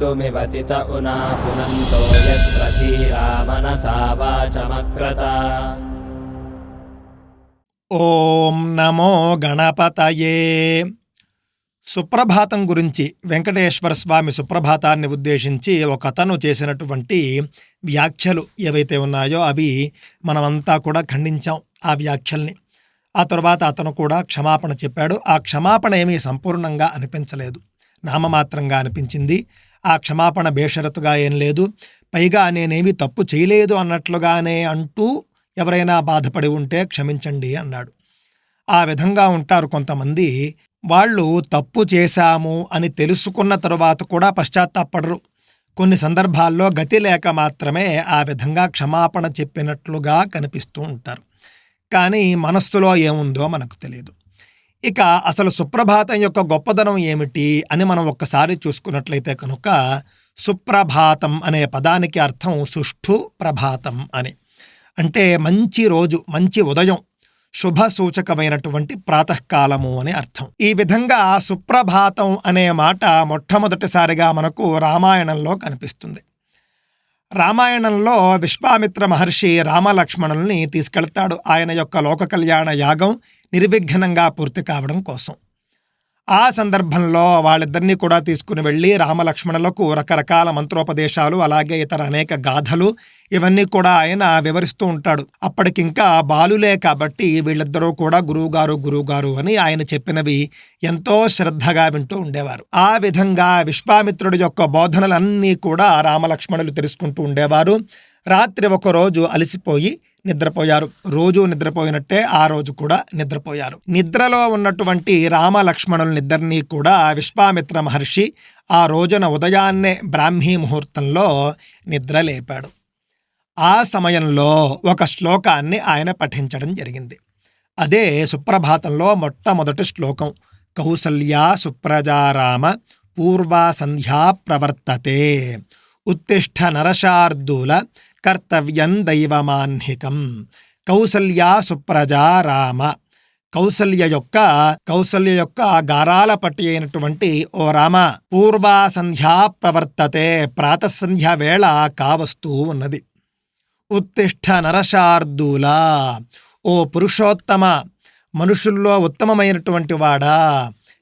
मृत्युमिवतित उना पुनन्तो यत्र धीरा मनसा वाचमक्रत ఓం నమో గణపతయే సుప్రభాతం గురించి వెంకటేశ్వర స్వామి సుప్రభాతాన్ని ఉద్దేశించి ఒక అతను చేసినటువంటి వ్యాఖ్యలు ఏవైతే ఉన్నాయో అవి మనమంతా కూడా ఖండించాం ఆ వ్యాఖ్యల్ని ఆ తర్వాత అతను కూడా క్షమాపణ చెప్పాడు ఆ క్షమాపణ ఏమీ సంపూర్ణంగా అనిపించలేదు నామమాత్రంగా అనిపించింది. ఆ క్షమాపణ బేషరతుగా ఏం లేదు. పైగా నేనేమి తప్పు చేయలేదు అన్నట్లుగానే అంటూ ఎవరైనా బాధపడి ఉంటే క్షమించండి అన్నాడు. ఆ విధంగా ఉంటారు కొంతమంది. వాళ్ళు తప్పు చేశాము అని తెలుసుకున్న తరువాత కూడా పశ్చాత్తాపడరు కొన్ని సందర్భాల్లో గతి లేక మాత్రమే ఆ విధంగా క్షమాపణ చెప్పినట్లుగా కనిపిస్తూ ఉంటారు. కానీ మనస్సులో ఏముందో మనకు తెలియదు ఇక అసలు సుప్రభాతం యొక్క గొప్పదనం ఏమిటి అని మనం ఒక్కసారి చూసుకున్నట్లయితే కనుక సుప్రభాతం అనే పదానికి అర్థం సుష్ఠు ప్రభాతం అని. అంటే మంచి రోజు మంచి ఉదయం శుభ సూచకమైనటువంటి ప్రాతకాలము అని అర్థం. ఈ విధంగా సుప్రభాతం అనే మాట మొట్టమొదటిసారిగా మనకు రామాయణంలో కనిపిస్తుంది. రామాయణంలో విశ్వామిత్ర మహర్షి రామలక్ష్మణుల్ని తీసుకెళ్తాడు. ఆయన యొక్క లోక కళ్యాణ యాగం నిర్విఘ్నంగా పూర్తి కావడం కోసం. ఆ సందర్భంలో వాళ్ళిద్దరినీ కూడా తీసుకుని వెళ్ళి రామలక్ష్మణులకు రకరకాల మంత్రోపదేశాలు అలాగే ఇతర అనేక గాథలు ఇవన్నీ కూడా ఆయన వివరిస్తూ ఉంటాడు. అప్పటికింకా బాలులే కాబట్టి వీళ్ళిద్దరూ కూడా గురువుగారు గురువుగారు అని ఆయన చెప్పినవి ఎంతో శ్రద్ధగా వింటూ ఉండేవారు. ఆ విధంగా విశ్వామిత్రుడి యొక్క బోధనలన్నీ కూడా రామలక్ష్మణులు తెలుసుకుంటూ ఉండేవారు. రాత్రి ఒకరోజు అలసిపోయి నిద్రపోయారు. రోజు నిద్రపోయినట్టే ఆ రోజు కూడా నిద్రపోయారు. నిద్రలో ఉన్నటువంటి రామ లక్ష్మణులనిద్దరినీ కూడా విశ్వామిత్ర మహర్షి ఆ రోజున ఉదయాన్నే బ్రాహ్మీ ముహూర్తంలో నిద్ర లేపాడు ఆ సమయంలో ఒక శ్లోకాన్ని ఆయన పఠించడం జరిగింది. అదే సుప్రభాతంలో మొట్టమొదటి శ్లోకం. కౌసల్యా సుప్రజారామ పూర్వా సంధ్యా ప్రవర్తతే. ఉత్తిష్ట నరశార్దూల కర్తవ్యం దైవమాన్హికం కౌసల్యా సుప్రజా రామ కౌసల్య యొక్క కౌసల్య యొక్క గారాల పట్టి అయినటువంటి ఓ రామ పూర్వా సంధ్యా ప్రవర్తతే ప్రాతసంధ్య వేళ కావస్తూ ఉన్నది. ఉత్తిష్ట నరశార్దూల ఓ పురుషోత్తమ మనుషుల్లో ఉత్తమమైనటువంటి వాడా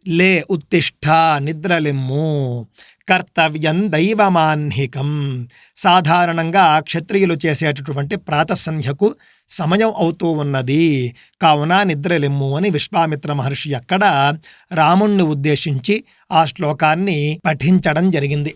లే ఉత్తిష్ట నిద్రలిమ్ము కర్తవ్యం దైవమాన్హికం. సాధారణంగా క్షత్రియులు చేసేటటువంటి ప్రాతసంధ్యకు సమయం అవుతూ ఉన్నది. కావున నిద్రలెమ్ము అని విశ్వామిత్ర మహర్షి అక్కడ రాముణ్ణి ఉద్దేశించి ఆ శ్లోకాన్ని పఠించడం జరిగింది.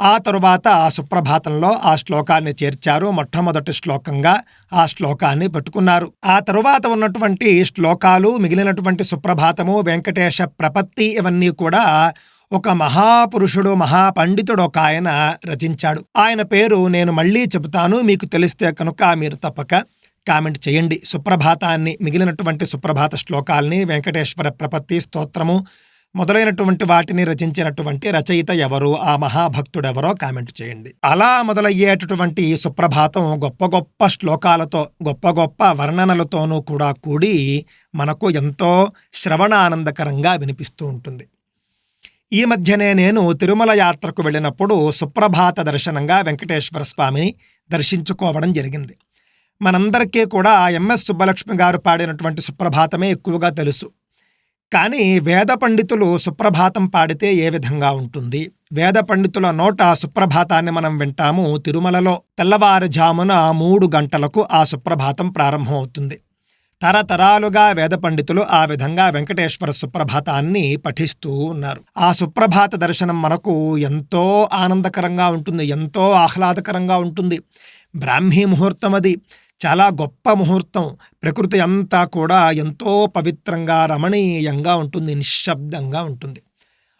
ఆ తరువాత ఆ సుప్రభాతంలో ఆ శ్లోకాన్ని చేర్చారు. మొట్టమొదటి శ్లోకంగా ఆ శ్లోకాన్ని పెట్టుకున్నారు. ఆ తరువాత ఉన్నటువంటి శ్లోకాలు మిగిలినటువంటి సుప్రభాతము వెంకటేశ ప్రపత్తి ఇవన్నీ కూడా ఒక మహాపురుషుడు మహాపండితుడు ఒక ఆయన రచించాడు. ఆయన పేరు నేను మళ్ళీ చెబుతాను మీకు తెలిస్తే కనుక మీరు తప్పక కామెంట్ చేయండి. సుప్రభాతాన్ని మిగిలినటువంటి సుప్రభాత శ్లోకాల్ని వెంకటేశ్వర ప్రపత్తి స్తోత్రము మొదలైనటువంటి వాటిని రచించినటువంటి రచయిత ఎవరు ఆ మహాభక్తుడెవరో కామెంట్ చేయండి. అలా మొదలయ్యేటటువంటి సుప్రభాతం గొప్ప గొప్ప శ్లోకాలతో గొప్ప గొప్ప వర్ణనలతోనూ కూడా కూడి మనకు ఎంతో శ్రవణ ఆనందకరంగా వినిపిస్తూ ఉంటుంది. ఈ మధ్యనే నేను తిరుమల యాత్రకు వెళ్ళినప్పుడు సుప్రభాత దర్శనంగా వెంకటేశ్వర స్వామిని దర్శించుకోవడం జరిగింది. మనందరికీ కూడా ఎంఎస్ సుబ్బలక్ష్మి గారు పాడినటువంటి సుప్రభాతమే ఎక్కువగా తెలుసు. కానీ వేద పండితులు సుప్రభాతం పాడితే ఏ విధంగా ఉంటుంది? వేద పండితుల నోట సుప్రభాతాన్ని మనం వింటాము. తిరుమలలో తెల్లవారుజామున మూడు గంటలకు ఆ సుప్రభాతం ప్రారంభమవుతుంది. తరతరాలుగా వేద పండితులు ఆ విధంగా వెంకటేశ్వర సుప్రభాతాన్ని పఠిస్తూ ఉన్నారు. ఆ సుప్రభాత దర్శనం మనకు ఎంతో ఆనందకరంగా ఉంటుంది ఎంతో ఆహ్లాదకరంగా ఉంటుంది. బ్రాహ్మీ ముహూర్తం అది. చాలా గొప్ప ముహూర్తం. ప్రకృతి అంతా కూడా ఎంతో పవిత్రంగా రమణీయంగా ఉంటుంది నిశ్శబ్దంగా ఉంటుంది.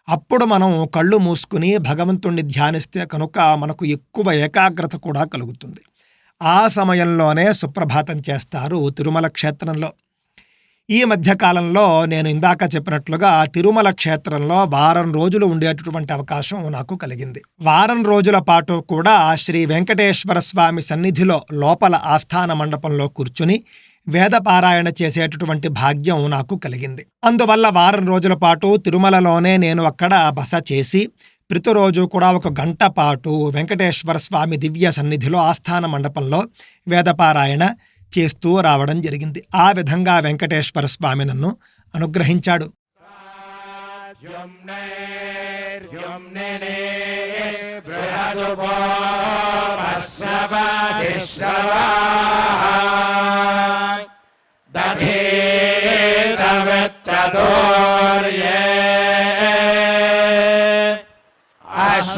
అప్పుడు మనం కళ్ళు మూసుకుని భగవంతుణ్ణి ధ్యానిస్తే కనుక మనకు ఎక్కువ ఏకాగ్రత కూడా కలుగుతుంది. ఆ సమయంలోనే సుప్రభాతం చేస్తారు తిరుమల క్షేత్రంలో. ఈ మధ్యకాలంలో నేను ఇందాక చెప్పినట్లుగా తిరుమల క్షేత్రంలో వారం రోజులు ఉండేటటువంటి అవకాశం నాకు కలిగింది. వారం రోజుల పాటు కూడా శ్రీ వెంకటేశ్వర స్వామి సన్నిధిలో లోపల ఆస్థాన మండపంలో కూర్చుని వేదపారాయణ చేసేటటువంటి భాగ్యం నాకు కలిగింది. అందువల్ల వారం రోజుల పాటు తిరుమలలోనే నేను అక్కడ బస చేసి ప్రతిరోజు కూడా ఒక గంట పాటు వెంకటేశ్వర స్వామి దివ్య సన్నిధిలో ఆస్థాన మండపంలో వేదపారాయణ చేస్తూ రావడం జరిగింది. ఆ విధంగా వెంకటేశ్వర స్వామి నన్ను అనుగ్రహించాడు.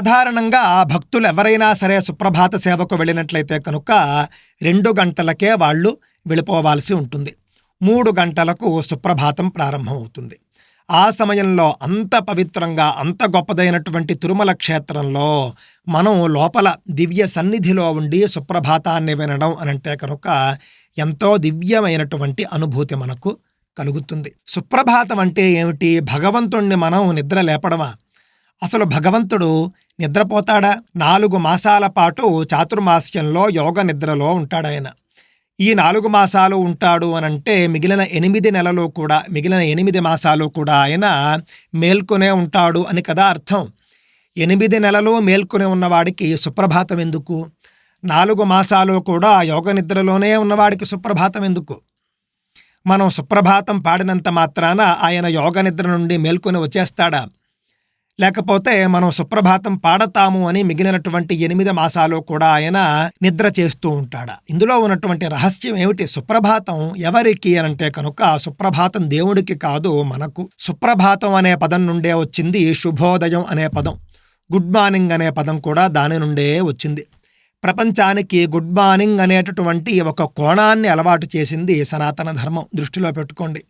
సాధారణంగా భక్తులు ఎవరైనా సరే సుప్రభాత సేవకు వెళ్ళినట్లయితే కనుక రెండు గంటలకే వాళ్ళు వెళ్ళిపోవాల్సి ఉంటుంది. మూడు గంటలకు సుప్రభాతం ప్రారంభమవుతుంది. ఆ సమయంలో అంత పవిత్రంగా అంత గొప్పదైనటువంటి తిరుమల క్షేత్రంలో మనం లోపల దివ్య సన్నిధిలో ఉండి సుప్రభాతాన్ని వినడం అనంటే కనుక ఎంతో దివ్యమైనటువంటి అనుభూతి మనకు కలుగుతుంది. సుప్రభాతం అంటే ఏమిటి? భగవంతుణ్ణి మనం నిద్ర లేపడమా? అసలు భగవంతుడు నిద్రపోతాడా? నాలుగు మాసాల పాటు చాతుర్మాస్యంలో యోగ నిద్రలో ఉంటాడాయన. ఈ నాలుగు మాసాలు ఉంటాడు అనంటే మిగిలిన ఎనిమిది నెలలు కూడా మిగిలిన ఎనిమిది మాసాలు కూడా ఆయన మేల్కొనే ఉంటాడు అని కదా అర్థం. ఎనిమిది నెలలు మేల్కొని ఉన్నవాడికి సుప్రభాతం ఎందుకు? నాలుగు మాసాలు కూడా యోగ నిద్రలోనే ఉన్నవాడికి సుప్రభాతం ఎందుకు? మనం సుప్రభాతం పాడినంత మాత్రాన ఆయన యోగ నిద్ర నుండి మేల్కొని వచ్చేస్తాడా? లేకపోతే మనం సుప్రభాతం పాడతాము అని మిగిలినటువంటి ఎనిమిది మాసాలు కూడా ఆయన నిద్ర చేస్తూ ఉంటాడా? ఇందులో ఉన్నటువంటి రహస్యం ఏమిటి? సుప్రభాతం ఎవరికి అనంటే కనుక సుప్రభాతం దేవుడికి కాదు మనకు. సుప్రభాతం అనే పదం నుండే వచ్చింది శుభోదయం అనే పదం. గుడ్ మార్నింగ్ అనే పదం కూడా దాని నుండే వచ్చింది. ప్రపంచానికి గుడ్ మార్నింగ్ అనేటటువంటి ఒక కోణాన్ని అలవాటు చేసింది సనాతన ధర్మం. దృష్టిలో పెట్టుకోండి.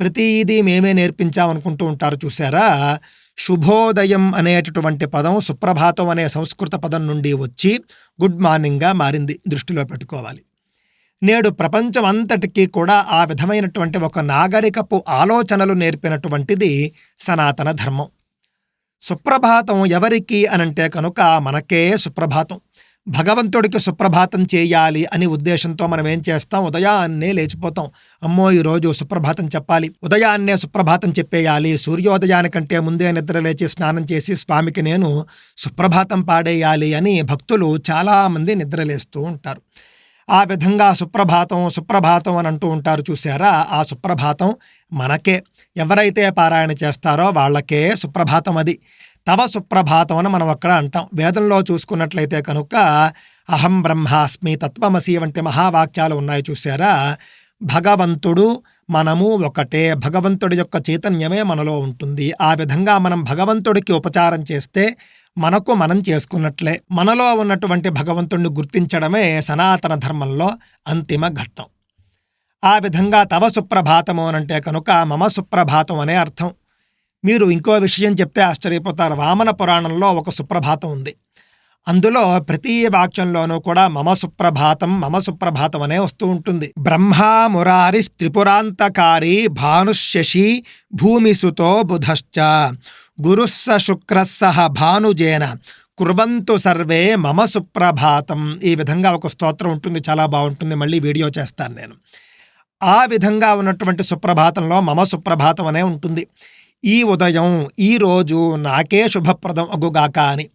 ప్రతిదీ మేమే నేర్పించామనుకుంటూ ఉంటారు చూసారా శుభోదయం అనేటటువంటి పదం సుప్రభాతం అనే సంస్కృత పదం నుండి వచ్చి గుడ్ మార్నింగ్గా మారింది దృష్టిలో పెట్టుకోవాలి. నేడు ప్రపంచం అంతటికీ కూడా ఆ విధమైనటువంటి ఒక నాగరికపు ఆలోచనలు నేర్పినటువంటిది సనాతన ధర్మం. సుప్రభాతం ఎవరికి అనంటే కనుక మనకే సుప్రభాతం. భగవంతుడికి సుప్రభాతం చేయాలి అని ఉద్దేశంతో మనం ఏం చేస్తాం? ఉదయాన్నే లేచిపోతాం. అమ్మో ఈరోజు సుప్రభాతం చెప్పాలి. ఉదయాన్నే సుప్రభాతం చెప్పేయాలి. సూర్యోదయానికంటే ముందే నిద్ర లేచి స్నానం చేసి స్వామికి నేను సుప్రభాతం పాడేయాలి అని భక్తులు చాలామంది నిద్రలేస్తూ ఉంటారు. ఆ విధంగా సుప్రభాతం సుప్రభాతం అని అంటూ ఉంటారు చూసారా ఆ సుప్రభాతం మనకే. ఎవరైతే పారాయణ చేస్తారో వాళ్ళకే సుప్రభాతం అది. తవ సుప్రభాతం అని మనం అక్కడ అంటాం. వేదంలో చూసుకున్నట్లయితే కనుక అహం బ్రహ్మాస్మి తత్వమసి వంటి మహావాక్యాలు ఉన్నాయి చూసారా భగవంతుడు మనము ఒకటే. భగవంతుడి యొక్క చైతన్యమే మనలో ఉంటుంది. ఆ విధంగా మనం భగవంతుడికి ఉపచారం చేస్తే మనకు మనం చేసుకున్నట్లే. మనలో ఉన్నటువంటి భగవంతుడిని గుర్తించడమే సనాతన ధర్మంలో అంతిమ ఘట్టం. ఆ విధంగా తవ సుప్రభాతము అనంటే కనుక మమ సుప్రభాతం అనే అర్థం. మీరు ఇంకో విషయం చెప్తే ఆశ్చర్యపోతారు. వామన పురాణంలో ఒక సుప్రభాతం ఉంది. అందులో ప్రతి వాక్యంలోనూ కూడా మమ సుప్రభాతం మమ సుప్రభాతం అనే వస్తూ ఉంటుంది. బ్రహ్మామురారి త్రిపురాంతకారి భానుశశి భూమిసుతో బుధశ్చ. గురుస్స శుక్రస్సహ భానుజేన. కుర్వంతు సర్వే మమ సుప్రభాతం. ఈ విధంగా ఒక స్తోత్రం ఉంటుంది. చాలా బాగుంటుంది. మళ్ళీ వీడియో చేస్తాను నేను. ఆ విధంగా ఉన్నటువంటి సుప్రభాతంలో మమ సుప్రభాతం అనే ఉంటుంది. ఈ ఉదయం ఈ రోజు నాకే శుభప్రదం అగుగాక అని.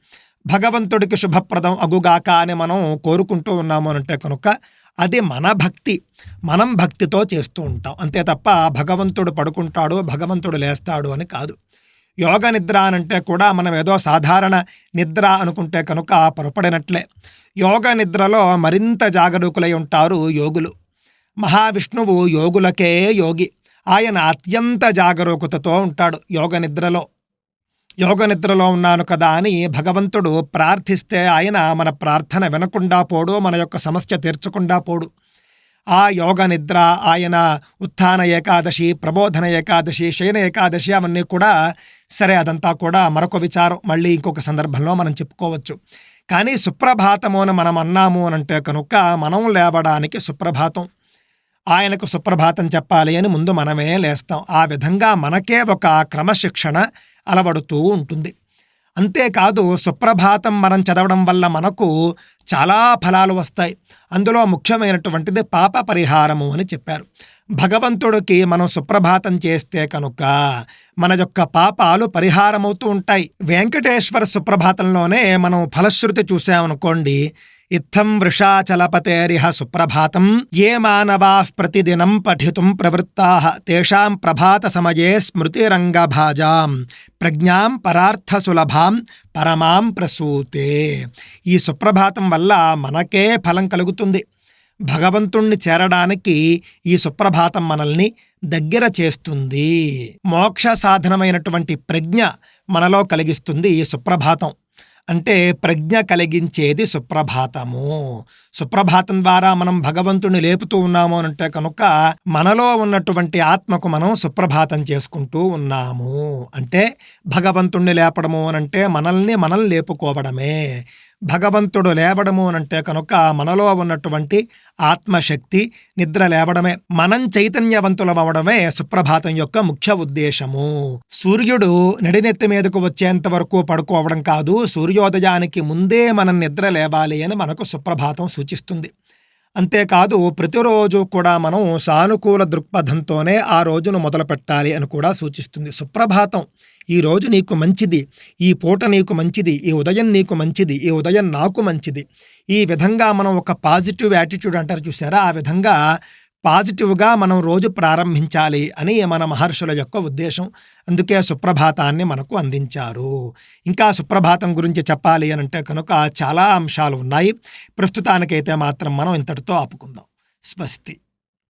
భగవంతుడికి శుభప్రదం అగుగాక అని మనం కోరుకుంటూ ఉన్నాము అంటే కనుక అది మన భక్తి. మనం భక్తితో చేస్తూ ఉంటాం. అంతే తప్ప భగవంతుడు పడుకుంటాడు భగవంతుడు లేస్తాడు అని కాదు. యోగ నిద్ర అనంటే కూడా మనం ఏదో సాధారణ నిద్ర అనుకుంటే కనుక పొరపడినట్లే. యోగ నిద్రలో మరింత జాగరూకులై ఉంటారు యోగులు. మహావిష్ణువు యోగులకే యోగి. ఆయన అత్యంత జాగరూకతతో ఉంటాడు యోగ నిద్రలో. యోగ నిద్రలో ఉన్నాను కదా అని భగవంతుడు ప్రార్థిస్తే ఆయన మన ప్రార్థన వినకుండా పోడు మన యొక్క సమస్య తీర్చకుండా పోడు. ఆ యోగ నిద్ర ఆయన ఉత్థాన ఏకాదశి ప్రబోధన ఏకాదశి శయన ఏకాదశి అవన్నీ కూడా సరే అదంతా కూడా మరొక విచారం. మళ్ళీ ఇంకొక సందర్భంలో మనం చెప్పుకోవచ్చు. కానీ సుప్రభాతము అని మనం అన్నాము అని అంటే కనుక మనం లేవడానికి సుప్రభాతం. ఆయనకు సుప్రభాతం చెప్పాలి అని ముందు మనమే లేస్తాం. ఆ విధంగా మనకే ఒక క్రమశిక్షణ అలవడుతూ ఉంటుంది. అంతేకాదు సుప్రభాతం మనం చదవడం వల్ల మనకు చాలా ఫలాలు వస్తాయి. అందులో ముఖ్యమైనటువంటిది పాప పరిహారము అని చెప్పారు. భగవంతుడికి మనం సుప్రభాతం చేస్తే కనుక మన యొక్క పాపాలు పరిహారమవుతూ ఉంటాయి. వెంకటేశ్వర సుప్రభాతంలోనే మనం ఫలశ్రుతి చూసామనుకోండి ఇత్థం వృషాచలపతేరిహ సుప్రభాతం ఏ మానవా ప్రతిదినం పఠితుం ప్రవృత్తా తేషాం ప్రభాత సమయే స్మృతిరంగభాజాం ప్రజ్ఞాం పరార్థ సులభాం పరమాం ప్రసూతే. ఈ సుప్రభాతం వల్ల మనకే ఫలం కలుగుతుంది. భగవంతుణ్ణి చేరడానికి ఈ సుప్రభాతం మనల్ని దగ్గర చేస్తుంది. మోక్ష సాధనమైనటువంటి ప్రజ్ఞ మనలో కలిగిస్తుంది ఈ సుప్రభాతం. అంటే ప్రజ్ఞ కలిగించేది సుప్రభాతము. సుప్రభాతం ద్వారా మనం భగవంతుని లేపుతూ ఉన్నాము అని అంటే కనుక మనలో ఉన్నటువంటి ఆత్మకు మనం సుప్రభాతం చేసుకుంటూ ఉన్నాము. అంటే భగవంతుణ్ణి లేపడము అనంటే మనల్ని మనం లేపుకోవడమే. భగవంతుడు లేవడము అనంటే కనుక మనలో ఉన్నటువంటి ఆత్మశక్తి నిద్ర లేవడమే మనం చైతన్యవంతులమవడమే సుప్రభాతం యొక్క ముఖ్య ఉద్దేశము. సూర్యుడు నడినెత్తి మీదకు వచ్చేంత వరకు పడుకోవడం కాదు సూర్యోదయానికి ముందే మనం నిద్ర లేవాలి అని మనకు సుప్రభాతం సూచిస్తుంది. అంతేకాదు ప్రతిరోజు కూడా మనం సానుకూల దృక్పథంతోనే ఆ రోజును మొదలు పెట్టాలి అని కూడా సూచిస్తుంది. సుప్రభాతం. ఈ రోజు నీకు మంచిది. ఈ పూట నీకు మంచిది. ఈ ఉదయం నీకు మంచిది. ఈ ఉదయం నాకు మంచిది. ఈ విధంగా మనం ఒక పాజిటివ్ యాటిట్యూడ్ అంటారు చూసారా? ఆ విధంగా పాజిటివ్గా మనం రోజు ప్రారంభించాలి అని మన మహర్షుల యొక్క ఉద్దేశం. అందుకే సుప్రభాతాన్ని మనకు అందించారు. ఇంకా సుప్రభాతం గురించి చెప్పాలి అని అంటే కనుక చాలా అంశాలు ఉన్నాయి. ప్రస్తుతానికైతే మాత్రం మనం ఇంతటితో ఆపుకుందాం. స్వస్తి.